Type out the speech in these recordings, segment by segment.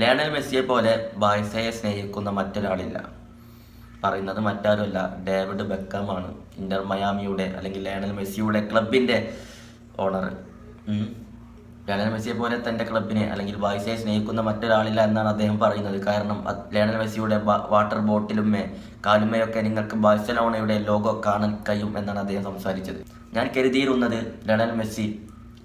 Lionel മെസ്സിയെ പോലെ ബാഴ്സയെ സ്നേഹിക്കുന്ന മറ്റൊരാളില്ല. പറയുന്നത് മറ്റാരുമല്ല ഡേവിഡ് ബെക്കമാണ് ഇന്റർ മയാമിയുടെ അല്ലെങ്കിൽ ലയണൽ മെസ്സിയുടെ ക്ലബിന്റെ ഓണർ ലയണൽ മെസ്സിയെ പോലെ തന്റെ ക്ലബിനെ അല്ലെങ്കിൽ ബാഴ്സയെ സ്നേഹിക്കുന്ന മറ്റൊരാളില്ല എന്നാണ് അദ്ദേഹം പറയുന്നത്. കാരണം ലയണൽ മെസ്സിയുടെ വാട്ടർ ബോട്ടിലുമേ കാലുമേയൊക്കെ നിങ്ങൾക്ക് ബാഴ്സലോണയുടെ ലോഗോ കാണാൻ കഴിയും എന്നാണ് അദ്ദേഹം സംസാരിച്ചത്. ഞാൻ കരുതിയിരുന്നത് ലയണൽ മെസ്സി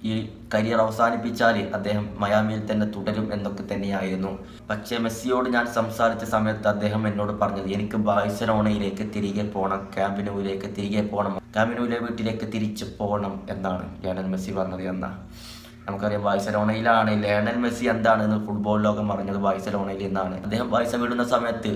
ഈ കരിയർ അവസാനിപ്പിച്ചാൽ അദ്ദേഹം മയാമിയിൽ തന്നെ തുടരും എന്നൊക്കെ തന്നെയായിരുന്നു. പക്ഷേ മെസ്സിയോട് ഞാൻ സംസാരിച്ച സമയത്ത് അദ്ദേഹം എന്നോട് പറഞ്ഞത് എനിക്ക് ബാഴ്സലോണയിലേക്ക് തിരികെ പോകണം ക്യാമ്പിനുവിലേക്ക് തിരികെ പോകണം ക്യാമ്പിനുവിലെ വീട്ടിലേക്ക് തിരിച്ചു പോകണം എന്നാണ് ലയണൽ മെസ്സി പറഞ്ഞത് എന്ന. നമുക്കറിയാം ബാഴ്സലോണയിലാണ് ലയണൽ മെസ്സി എന്താണെന്ന് ഫുട്ബോൾ ലോകം പറഞ്ഞത് ബാഴ്സലോണയിൽ നിന്നാണ്. അദ്ദേഹം ബാഴ്സ വിടുന്ന സമയത്ത്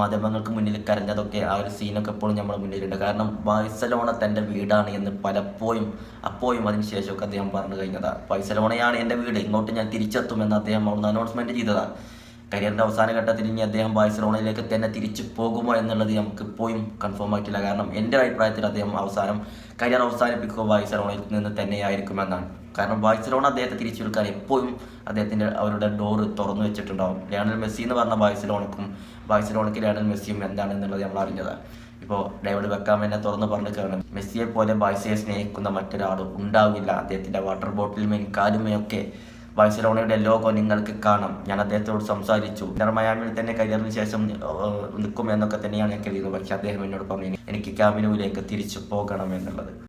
മാധ്യമങ്ങൾക്ക് മുന്നിൽ കരഞ്ഞതൊക്കെ ആ ഒരു സീനൊക്കെ എപ്പോഴും നമ്മൾ മുന്നിലുണ്ട്. കാരണം ബാഴ്സലോണ തന്റെ വീടാണ് എന്ന് പലപ്പോഴും അപ്പോഴും അതിന് ശേഷമൊക്കെ അദ്ദേഹം പറഞ്ഞു കഴിഞ്ഞതാണ് ബാഴ്സലോണയാണ് എന്റെ വീട് ഇങ്ങോട്ട് ഞാൻ തിരിച്ചെത്തുമെന്ന് അദ്ദേഹം അവിടുന്ന് അനൗൺസ്മെന്റ് ചെയ്തതാണ് കരിയറിന്റെ അവസാന ഘട്ടത്തിൽ ഇനി അദ്ദേഹം ബാഴ്സലോണയിലേക്ക് തന്നെ തിരിച്ചു പോകുമോ എന്നുള്ളത് നമുക്ക് ഇപ്പോഴും കൺഫേം ആയിട്ടില്ല. കാരണം എന്റെ അഭിപ്രായത്തിൽ അദ്ദേഹം അവസാനം കരിയർ അവസാനിപ്പിക്കുക ബാഴ്സലോണയിൽ നിന്ന് തന്നെയായിരിക്കുമെന്നാണ്. കാരണം ബാഴ്സലോണ അദ്ദേഹത്തെ തിരിച്ചു വിൽക്കാൻ എപ്പോഴും അദ്ദേഹത്തിന്റെ അവരുടെ ഡോറ് തുറന്നു വെച്ചിട്ടുണ്ടാവും. ലയണൽ മെസ്സി എന്ന് പറഞ്ഞ ബാഴ്സലോണക്കും ബാഴ്സലോണയ്ക്ക് ലയണൽ മെസ്സിയും എന്താണെന്നുള്ളത് നമ്മൾ അറിഞ്ഞതാണ് ഇപ്പോൾ ഡേവിഡ് വെക്കാം എന്നെ തുറന്ന് കാരണം മെസ്സിയെ പോലെ ബാഴ്സയെ സ്നേഹിക്കുന്ന മറ്റൊരാളും ഉണ്ടാവില്ല. അദ്ദേഹത്തിന്റെ വാട്ടർ ബോട്ടിലുമേയും കാലുമയൊക്കെ ബാഴ്സലോണയുടെ ലോഗോ നിങ്ങൾക്ക് കാണാം. ഞാൻ അദ്ദേഹത്തോട് സംസാരിച്ചു. ഇന്റർ തന്നെ കരിയറിന് ശേഷം നിൽക്കും എന്നൊക്കെ തന്നെയാണ് ഞാൻ കരുതുന്നത് പക്ഷെ അദ്ദേഹം എന്നോട് പറഞ്ഞു എനിക്ക് ക്യാമിനുവിലേക്ക് തിരിച്ചു പോകണം എന്നുള്ളത്.